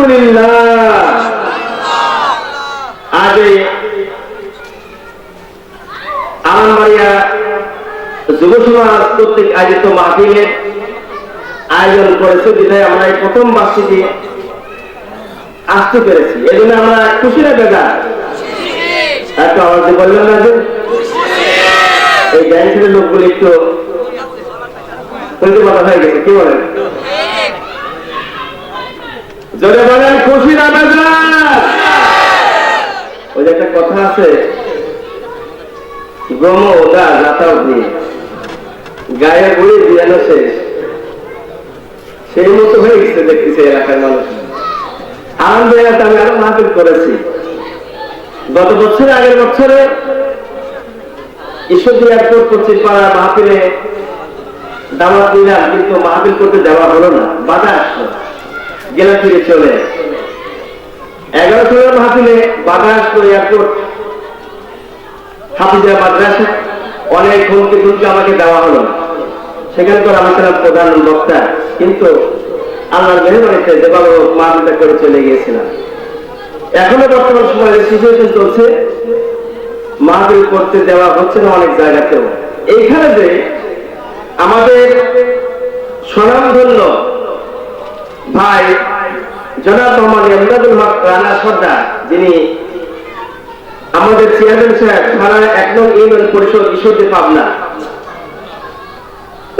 আলহামদুলিল্লাহ। আজ এই আলমবাড়িয়া যুব সমাজ কর্তৃক আয়োজিত মাহফিলের আয়োজন করেছে, বিধায় আমরা এই প্রথম বার্ষিকী আসতে পেরেছি। এই জন্য আমরা খুশি না বেদা একটু আওয়াজে বললেন না যে? এই ব্যাংকের লোকগুলি একটু বলতে কথা হয়ে গেছে, কি বলেন? জোরে বলেন, খুশি না ওই যে একটা কথা আছে, গম ওদা যাতাও দিয়ে। গায়ে গুড়ি দিয়ানো শেষ। সেই মতো হয়ে গেছে দেখতেছে এলাকার মানুষ। আনন্দ এলাকা আমি আরও মাহফিল করেছি। গত বছরে, আগের বছরে ঈশ্বরদী এয়ারপোর্ট পশ্চিম পাড়া মাহফিলে দাওয়াত দিলাম কিন্তু মাহফিল করতে যাওয়া হলো না, বাধা আসলো। গেলে ফিরে চলে। এগারো সালের মাহফিলে বাধা করে এয়ারপোর্ট হাফিজা মাদ্রাসা, অনেক হুমকি ধুমকি আমাকে দেওয়া হলো। সেখানে তো আমি ছিলাম প্রধান বক্তা, কিন্তু আল্লাহর যেভাবে হোক মাহফিলটা করে চলে গিয়েছিলাম। এখনও বর্তমান সময়ে সিচুয়েশন চলছে, মাহফিল করতে দেওয়া হচ্ছে না অনেক জায়গাতেও। এইখানে যে আমাদের স্বনামধন্য ভাই, জনাব মোহাম্মদ হক, রানা সর্দার, যিনি আমাদের চেয়ারম্যান সাহেব এক ইউনিয়ন পরিষদ পাবনা।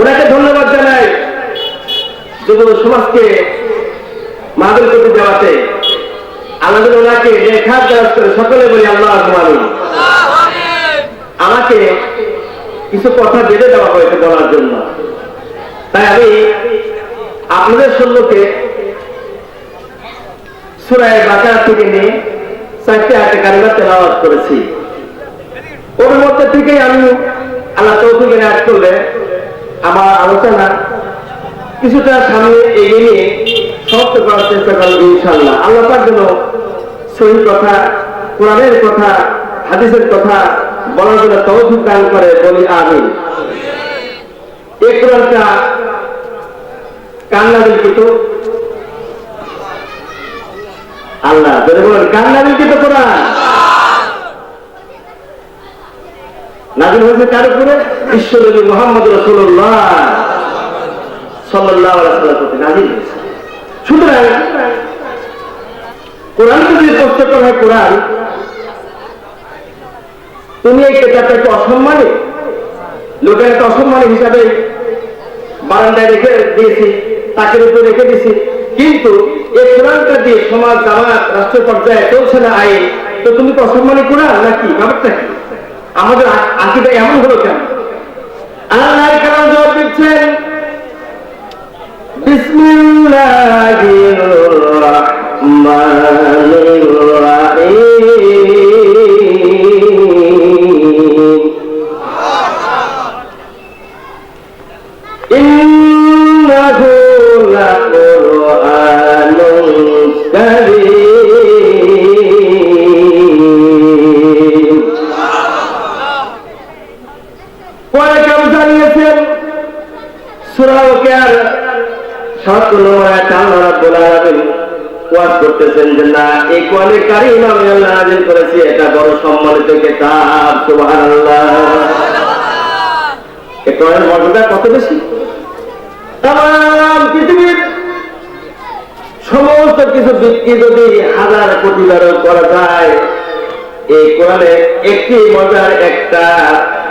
ওনাকে ধন্যবাদ জানাই যুব সমাজকে করতে আল্লাহ যেন ওনাকে করে সকলে বলি আল্লাহ আমি আমাকে কিছু কথা বেঁধে দেওয়া হয়েছে বলার জন্য। তাই আমি আপনাদের সম্মুখে সুরায় থেকে নিয়ে চারটে আটে করেছি। ওর মধ্যে থেকে আমি আল্লাহ আজ করলে আমার আলোচনা কিছুটা সামনে এগিয়ে নিয়ে করার চেষ্টা ইনশাল্লাহ আল্লাহ সহি কথা, কোরআনের কথা, হাদিসের কথা বলার জন্য তৌফিক দান করে, বলি আমি এই কোরআনটা কান্না কিন্তু আল্লাহ বলেন কার নাজিল কিন্তু কোরআন। নাজিল হয়েছে কার উপরে? মোহাম্মদ রসুল্লাহ সাল্লাহ প্রতি নাজিল সুতরাং কোরআন যদি প্রশ্ন করা কোরআন, তুমি এই অসম্মানে, লোকের একটা অসম্মানী হিসাবে বারান্দায় রেখে দিয়েছি। তাকের উপর রেখে দিয়েছি কিন্তু এই কোরআনটা দিয়ে সমাজ, জামাত, রাষ্ট্র পর্যায়ে চলছে না আইন, তো তুমি তো অসম্মানী কোরআন নাকি? ব্যাপারটা আমাদের আঁকিটা এমন হলো কেন? জানিয়েছেন সুরাওকের সাত নম্বর আল্লাহ রাব্বুল আলামিন ওয়াজ করতেছেন যে না এই কোরআনে কারীম আমি আল্লাহ নাযিল করেছি এটা বড় সম্মানিত কিতাব সুবহানাল্লাহ। এই কোরআনের মর্যাদা কত বেশি? পৃথিবীর সমস্ত কিছু বিক্রি যদি হাজার কোটি বারো করা যায় এই কোরআনে একটি মজার একটা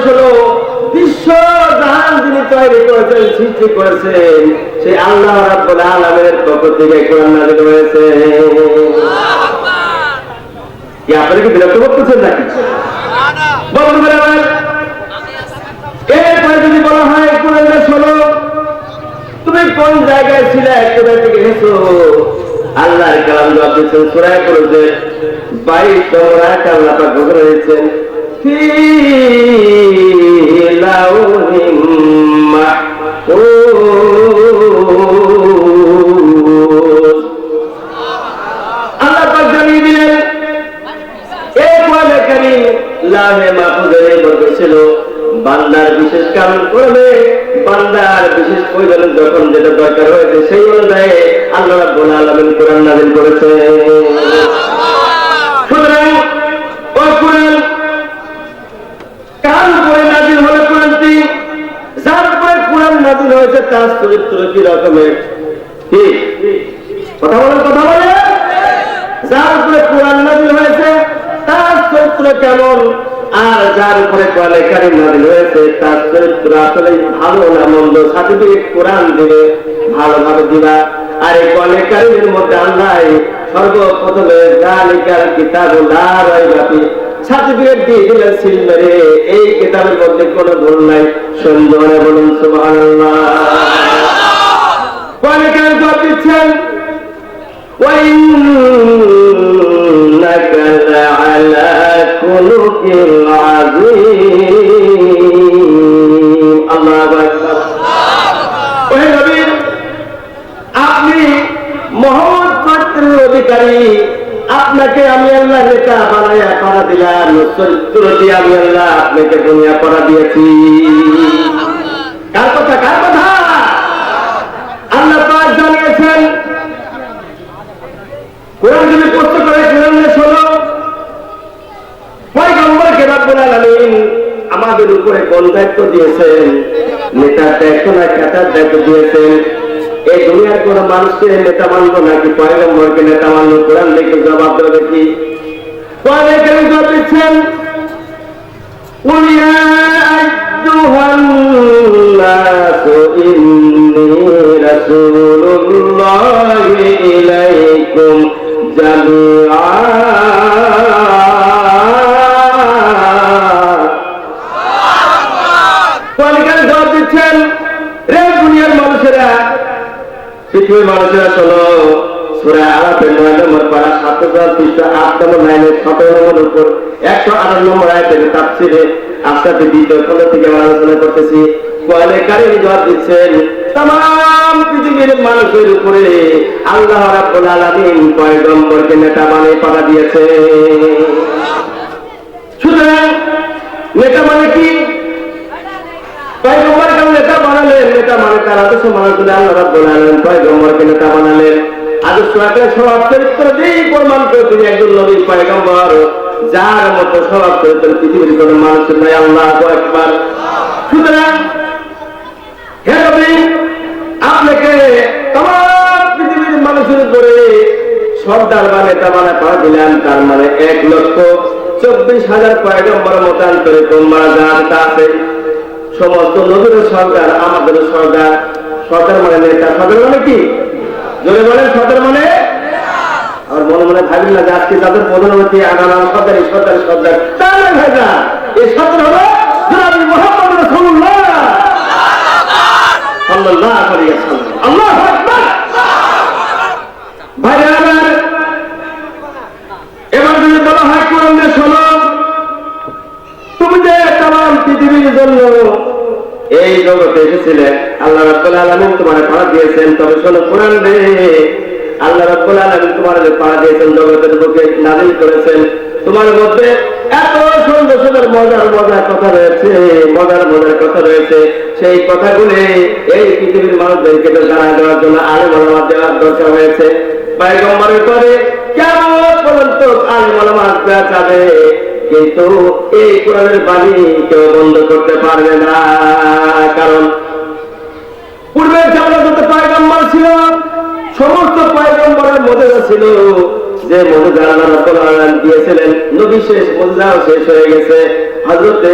মানুষেরা শোনো বিশ্ব জাহান যিনি তৈরি করেছেন, সৃষ্টি করেছেন, সেই আল্লাহ রাব্বুল আলামিনের পক্ষ থেকে কোরআন নাযিল হয়েছে। কি, আপনারা কি বিরক্ত করতেছেন নাকি? এরপরে যদি বলা হয় কোরআনে শোনো, তুমি কোন জায়গায় ছিলে কোথা থেকে এসেছ? আল্লাহর কালাম জবাব দিচ্ছেন সুরায় করেছে বাইশ নম্বর আয়াত আল্লাহ পাক ঘোষণা বান্দার বিশেষ কারণ করবে বান্দার বিশেষ যখন যেটা দরকার হয়েছে, সেই অনুযায়ী আল্লাহ রাব্বুল আলামিন কোরআন করেছে সুতরাং ওই কোরআন কার উপরে নাযিল হলো কোরআনটি যার উপরে নাযিল হয়েছে, তার চরিত্র কি রকমের? কি? কথা বলেন কথা বলেন। যার উপরে কোরআন নাজিল হয়েছে, তার চরিত্র কেমন? আর যার উপরে কোরআনে নাযিল হয়েছে, তার চরিত্র আসলে ভালো না মন্দ। সার্টিফিকেট কোরআন দিবে ভালোভাবে দিবা। আর এই কোরআনে কারিমের মধ্যে আল্লাহ সর্বপ্রথমে জালিকাল কিতাব লা রাইবা ফি সার্টিফিকেট দিয়ে দিলেন সিল মেরে এই কিতাবের মধ্যে কোনো ভুল নাই সুন্দর বলুন সুবহানাল্লাহ কোরআনে কারিম জবাব দিচ্ছেন وإنك لعلى خلق عظيم আপনাকে আমি আল্লাহ নেতা বানাইয়া করা দিলাম চরিত্র দিয়ে আমি আল্লাহ আপনাকে দুনিয়া করা দিয়েছি। কার কথা কার কথা? আল্লাহ পাক জানিয়েছেন, কোরআন যদি কষ্ট করে, কোরআন শোনো। পয়গম্বরকে রাব্বুল আলামিন আমাদের উপরে কোন দায়িত্ব দিয়েছেন, নেতার দায়িত্ব না কাটার দায়িত্ব দিয়েছেন। এই দুনিয়ার কোন মানুষকে নেতা মানবো নাকি পয়গম্বরকে নেতা মানবো কোরআন দেখে জবাব দেবে দেখি কোরআনে কেন জবাব দিচ্ছেন قل يا أيها الناس إني رسول الله إليكم جميعا হাজার পৃষ্ঠা আট নম্বর লাইনের সতেরো নম্বর উপর একশো আঠাশ নম্বর আয়তের পৃথিবীর মানুষের উপরে আল্লাহ রাব্বুল নেতা বানিয়ে পাঠা দিয়েছে। সুতরাং নেতা মানে কি? নেতা বানালেন, নেতা মানে তার আদর্শ মানুষ বলে আল্লাহ রাব্বুল আলামিন নেতা বানালেন। আদর্শ একটা স্বভাব চরিত্র দিয়েই প্রমাণ করে তিনি একজন নবী পয়গম্বর, যার মতো স্বভাব চরিত্র পৃথিবীর কোনো মানুষের নাই। আল্লাহ একবার সুতরাং, হে নবী, আপনাকে তোমার পৃথিবীর মানুষের উপরে সর্দার বা নেতা বানা করা দিলেন। তার মানে এক লক্ষ চব্বিশ হাজার পয়গম্বর মতান্তরে তোমরা জানতে আছে। সমস্ত নবীর সরকার আমাদের সরকার সরকার মানে নেতা। সরকার মানে কি? জোরে বলেন সরকার মানে? আর মনে মনে ভাবি না যে আজকে তাদের প্রধানমন্ত্রী আগাম সরকারি সরকারি সরকার তা নয় ভাই না এই সরকার হলো জনাবি মোহাম্মদ রসুল্লাহ আল্লাহু আমার এবার শোনো তুমি যে পৃথিবীর জন্য এই জগতে এসেছিলে আল্লাহ রাব্বুল আলামিন তোমার পাড়া দিয়েছেন, তবে শোনো কোরআন রে। আল্লাহ রাব্বুল আলামিন তোমার যে পাড়া দিয়েছেন, জগতের বুকে নাজিল করেছেন। তোমার মধ্যে এত সুন্দর সুন্দর মজার মজার কথা রয়েছে, মজার মজার কথা রয়েছে। সেই কথাগুলি এই পৃথিবীর মানুষদেরকে তো জানা দেওয়ার জন্য আরও মলামাত দেওয়ার দরকার হয়েছে। পয়গম্বরের পরে কেমন পর্যন্ত আলে মলামাত দেওয়া যাবে কিন্তু এই কোরআনের বাণী কেউ বন্ধ করতে পারবে না। কারণ পূর্বের জামানা যত পয়গম্বর ছিল, সমস্ত পয়গম্বরের মধ্যে ছিল। যে মজুদা আল্লাহ দিয়েছিলেন, নবী শেষ মজুদাও শেষ হয়ে গেছে। হযরতে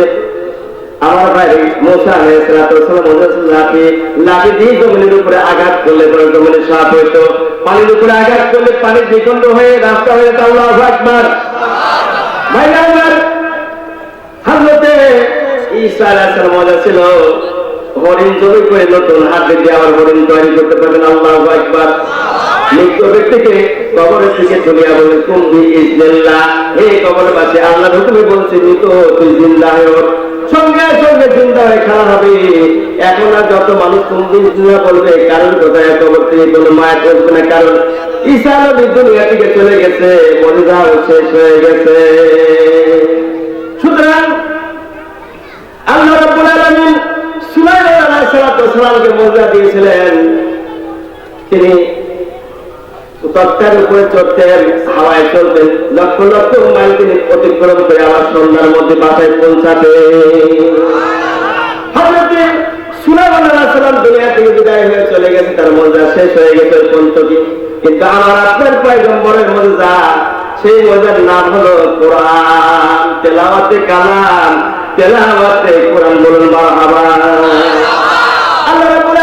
আমার ভাই মজুদ লাঠি লাঠি দিয়ে জমিনের উপরে আঘাত করলে পরে সাপ হইতো। পানির উপরে আঘাত করলে পানি দ্বিখণ্ড হয়ে রাস্তা হয়ে যেত, আল্লাহু আকবার। ভাই হযরতে ঈসা আলাইহিস সালাম মজা ছিল। হরিণ জমি করে নতুন হাতে দিয়ে আবার হরিণ তৈরি করতে পারবেন, আল্লাহ একবার ব্যক্তিকে কবরের থেকে তুলিয়া বলে কবরের পাশে আল্লাহ মৃত তুই জিন্দা হয়ে সঙ্গে সঙ্গে জিন্দা হয়ে খাওয়া হবে। এখন আর যত মানুষ তুমি জিন্দা বলবে কারণ কোথায় কবর থেকে কোনো মায়ের করবে না, কারণ দুনিয়া থেকে চলে গেছে মরিদাও শেষ হয়ে গেছে। মর্যাদা দিয়েছিলেন। তিনি তত্ত্বের উপরে হাওয়ায় চলতেন লক্ষ লক্ষ মাইল তিনি অতিক্রম করে সন্ধ্যার মধ্যে বাসায় সেই মজার কোরআন, তেলাওয়াতে কালাম, তেলাওয়াতে কোরআন বলুন মারহাবা।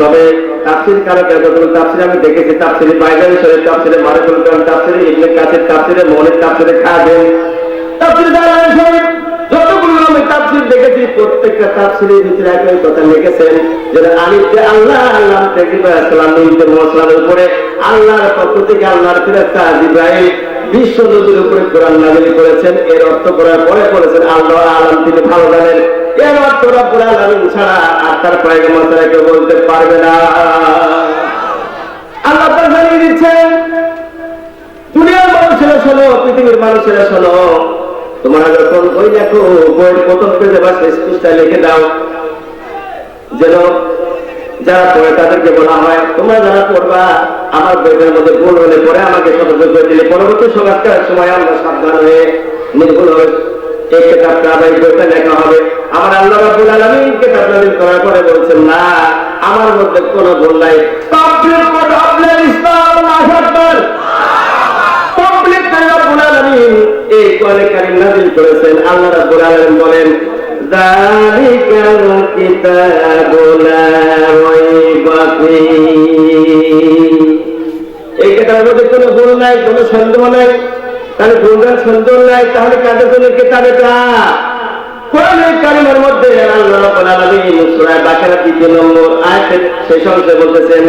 তবে তাফসীর কারকের যতগুলো তাফসীর আমি দেখেছি, তাফসীরে বাইবেল শরীফ, তাফসীরে মারিফুল কালাম, তাফসীরে ইবনে কাসির, তাফসীরে মনির তাফসীরে খাজেন তাফসীর যতগুলো আমি তাফসীর দেখেছি, প্রত্যেকটা তাফসীরের ভিতরে একই কথা লিখেছেন যে আলিফে আল্লাহ আল্লাহ থেকে সালাম নিতে মুহাম্মদের উপরে, আল্লাহর পক্ষ থেকে আল্লাহর ফেরেশতা জিব্রাইল বিশ্ব নদীর উপরে কোরআন নাজিল করেছেন। এর অর্থ করার পরে বলেছেন আল্লাহ আলম তিনি ভালো জানেন। এর অর্থ রব্বুল আলামিন ছাড়া আর তার পয়গম্বর কেউ বলতে পারবে না? আল্লাহ তাআলা জানিয়ে দিচ্ছেন দুনিয়ার মানুষেরা শোনো, পৃথিবীর মানুষেরা শোনো, তোমরা যখন ওই দেখো, বইয়ের প্রথম পেজে বা শেষ পৃষ্ঠায় লিখে দাও, যেন যারা পড়ে তাদেরকে বলা হয়, তোমরা যারা পড়বা, আমার বইয়ের মধ্যে ভুল হলে পরে আমাকে সতর্ক করে দিলে। পরবর্তী সমাজকার সময় আমরা সাবধান হয়ে নির্ভুল হয়ে এই কেতাবটা আবার বইটা লেখা হবে। আমার আল্লাহ রাব্বুল করার পরে বলছেন, না, আমার মধ্যে কোনো ভুল নাই। কর ইসলাম রাব্বুল আলামিন এই কোরআনে কারীম নাযিল করেছেন। আল্লাহ রাব্বুল আলামিন বলেন যালিকাল এই কেতাবের মধ্যে কোনো ভুল নাই, কোনো সন্দেহ নাই। তাহলে ভুলগান সন্দেহ নাই, তাহলে কাদের জন্য কেতাব এটা? কোরআনের মধ্যে আল্লাহ নম্বর আয়াতের শেষ অংশে বলতেছেন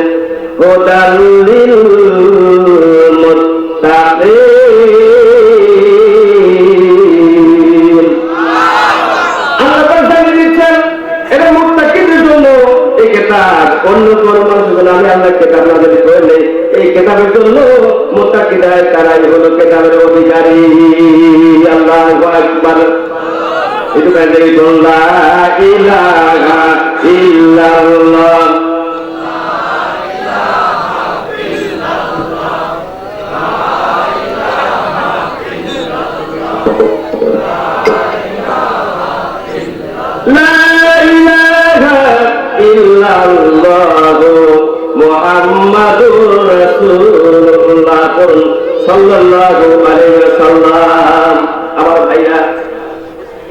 illallah Muhammadur Rasulullah sallallahu alaihi wasallam আমার ভাইরা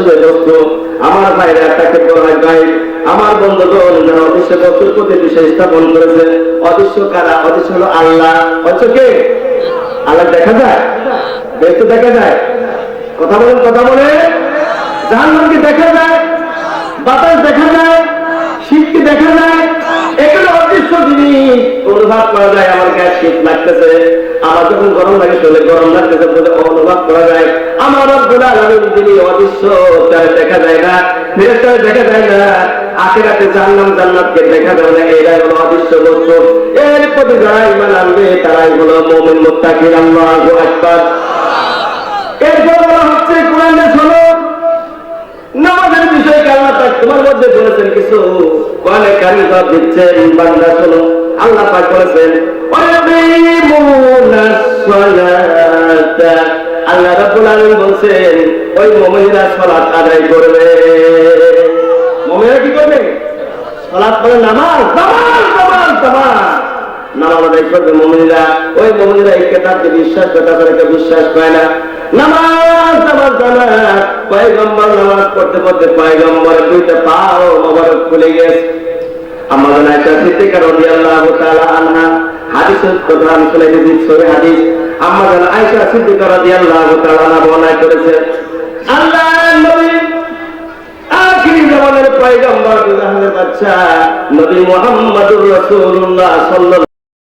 যায় যে বস্তু আমার ভাইরা তাকে বলা গায়েব আমার বন্ধুগণ যারা অদৃশ্য বস্তুর প্রতি বিষয় স্থাপন করেছে, অদৃশ্য কারা? অদৃশ্য হলো আল্লাহ। হচ্ছে কে? আল্লাহ দেখা যায়? দেখতে দেখা যায়। কথা বলেন, কথা বলে জাহান্নামকে দেখা যায়, বাতাস দেখা যায়, শীতকে দেখা যায়। এগুলো অদৃশ্য অনুভব করা যায়, আমার গায়ে শীত লাগতেছে। আমার যখন গরম লাগে শরীরে গরম লাগতেছে বলে অনুভব করা যায়। আমার রব্বুল আলামিন যিনি অদৃশ্য, তার দেখা যায় না ফেরেশতার দেখা যায় না। আখেরাতে জান্নাত জান্নাতকে দেখা যায় না, এরাই হলো অদৃশ্য বস্তু। এর প্রতি যারা ইমান আনবে, তারাই হলো মুমিন মুত্তাকিন। আল্লাহু আকবার। এরপর বলা হচ্ছে কোরআনে শোনো নামাজের বিষয়ে পাক তোমার মধ্যে বলেছেন কিছু? কোরআনে কারিম সব দিচ্ছেন বান্দা শোনো আল্লাহ পাক বলেছেন আল্লাহ রাব্বুল আলামিন বলেন ওই মুমিনরা সালাত আদায় করবে। মুমিনরা কি করবে? সালাত মানে নামাজ নামাজ নামাজ নামাজ নামাজ। আদায় করবে মুমিনরা। ওই মুমিনরা এই কেতাবকে বিশ্বাস করে তাদেরকে বিশ্বাস করে না। নামাজ নামাজ নামাজ। পয়গম্বর নামাজ পড়তে পড়তে পয়গম্বর দুইটা পাও মোবারক খুলে গেছে। আমাদের একটা সিদ্দিকা রাদিয়াল্লাহু তাআলা আনহা হাদিসের কথা আমি শুনে দিচ্ছি সহি হাদিস আমাদের আয়েশা সিদ্দিকা রাদিয়াল্লাহু তাআলা আনহা বর্ণনা করেছে, আল্লাহ নবী, আখিরি জামানের পয়গম্বর দুজাহানের বাচ্চা নবী মুহাম্মদুর রাসূলুল্লাহ সাল্লাল্লাহু